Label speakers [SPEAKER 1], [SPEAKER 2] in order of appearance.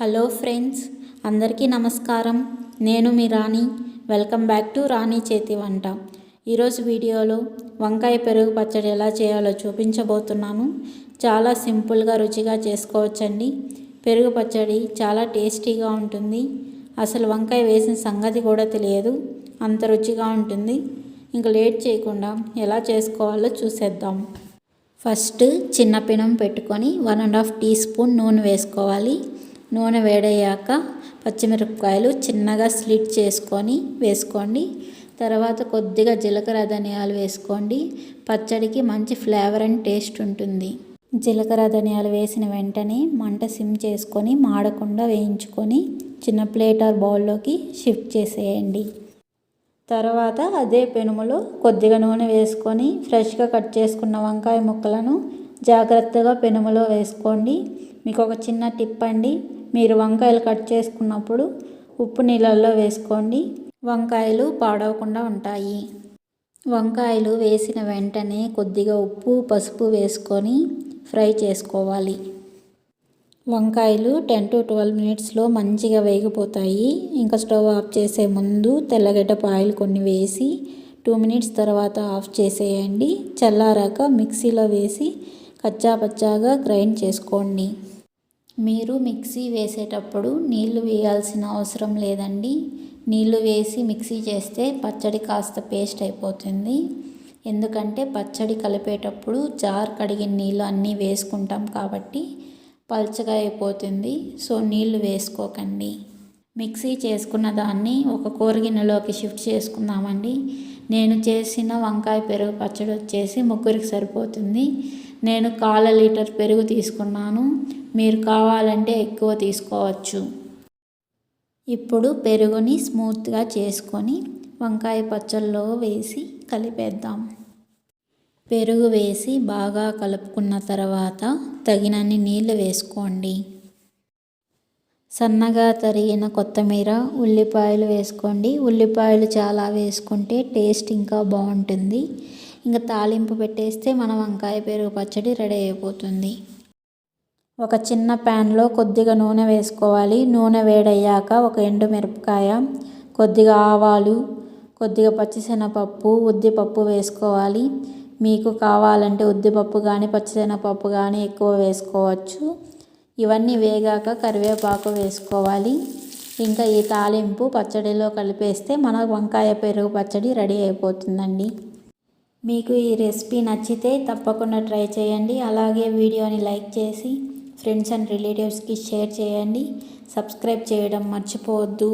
[SPEAKER 1] Hello friends అందరికీ నమస్కారం. నేను మీ Rani. Welcome back to Rani చేతి వంట. ఈరోజు వీడియోలో వంకాయ పెరుగు పచ్చడి ఎలా చేయాలో చూపించబోతున్నాను. చాలా సింపుల్గా రుచిగా చేసుకోవచ్చండి. పెరుగు పచ్చడి చాలా టేస్టీగా ఉంటుంది. అసలు వంకాయ వేసిన సంగతి కూడా తెలియదు. అంత రుచిగా ఉంటుంది. ఇంకా లేట్ చేయకుండా ఎలా చేసుకోవాలో చూసేద్దాం. ఫస్ట్ చిన్న పెనం పెట్టుకొని one and half teaspoon నూనె వేసుకోవాలి. నూనె వేడయ్యాక పచ్చిమిరపకాయలు చిన్నగా స్లిట్ చేసుకొని వేసుకోండి. తర్వాత కొద్దిగా జీలకర్ర ధనియాలు వేసుకోండి. పచ్చడికి మంచి ఫ్లేవర్ అండ్ టేస్ట్ ఉంటుంది. జీలకర్ర ధనియాలు వేసిన వెంటనే మంట సిమ్ చేసుకొని మాడకుండా వేయించుకొని చిన్న ప్లేట్ ఆర్ బౌల్లోకి షిఫ్ట్ చేసేయండి. తర్వాత అదే పెనుములో కొద్దిగా నూనె వేసుకొని ఫ్రెష్గా కట్ చేసుకున్న వంకాయ ముక్కలను జాగ్రత్తగా పెనుములో వేసుకోండి. మీకు ఒక చిన్న టిప్ అండి. మీరు వంకాయలు కట్ చేసుకున్నప్పుడు ఉప్పు నీళ్ళల్లో వేసుకోండి. వంకాయలు పాడవకుండా ఉంటాయి. వంకాయలు వేసిన వెంటనే కొద్దిగా ఉప్పు పసుపు వేసుకొని ఫ్రై చేసుకోవాలి. వంకాయలు టెన్ టు ట్వెల్వ్ మినిట్స్లో మంచిగా వేగిపోతాయి. ఇంకా స్టవ్ ఆఫ్ చేసే ముందు తెల్లగడ్డపాయలు కొన్ని వేసి టూ మినిట్స్ తర్వాత ఆఫ్ చేసేయండి. చల్లారాక మిక్సీలో వేసి కచ్చా పచ్చాగా గ్రైండ్ చేసుకోండి. మీరు మిక్సీ వేసేటప్పుడు నీళ్ళు వేయాల్సిన అవసరం లేదండి. నీళ్ళు వేసి మిక్సీ చేస్తే పచ్చడి కాస్త పేస్ట్ అయిపోతుంది. ఎందుకంటే పచ్చడి కలిపేటప్పుడు జార్ కడిగిన నీళ్ళు అన్నీ వేసుకుంటాం కాబట్టి పల్చగా అయిపోతుంది. సో నీళ్ళు వేసుకోకండి. మిక్సీ చేసుకున్న దాన్ని ఒక కూరగిన్నెలోకి షిఫ్ట్ చేసుకుందామండి. నేను చేసిన వంకాయ పెరుగు పచ్చడి వచ్చేసి ముగ్గురికి సరిపోతుంది. నేను కాల లీటర్ పెరుగు తీసుకున్నాను. మీరు కావాలంటే ఎక్కువ తీసుకోవచ్చు. ఇప్పుడు పెరుగుని స్మూత్గా చేసుకొని వంకాయ పచ్చళ్ళలో వేసి కలిపేద్దాం. పెరుగు వేసి బాగా కలుపుకున్న తర్వాత తగినన్ని నీళ్ళు వేసుకోండి. సన్నగా తరిగిన కొత్తిమీర ఉల్లిపాయలు వేసుకోండి. ఉల్లిపాయలు చాలా వేసుకుంటే టేస్ట్ ఇంకా బాగుంటుంది. ఇంకా తాలింపు పెట్టేస్తే మన వంకాయ పెరుగు పచ్చడి రెడీ అయిపోతుంది. ఒక చిన్న ప్యాన్లో కొద్దిగా నూనె వేసుకోవాలి. నూనె వేడయ్యాక ఒక ఎండు మిరపకాయ కొద్దిగా ఆవాలు కొద్దిగా పచ్చిశనగపప్పు ఉద్దిపప్పు వేసుకోవాలి. మీకు కావాలంటే ఉద్దిపప్పు కానీ పచ్చిశనగపప్పు కానీ ఎక్కువ వేసుకోవచ్చు. ఇవన్నీ వేగాక కరివేపాకు వేసుకోవాలి. ఇంకా ఈ తాలింపు పచ్చడిలో కలిపేస్తే మన వంకాయ పెరుగు పచ్చడి రెడీ అయిపోతుందండి. మీకు ఈ రెసిపీ నచ్చితే తప్పకుండా ట్రై చేయండి. అలాగే వీడియోని లైక్ చేసి ఫ్రెండ్స్ అండ్ రిలేటివ్స్కి షేర్ చేయండి. సబ్స్క్రైబ్ చేయడం మర్చిపోవద్దు.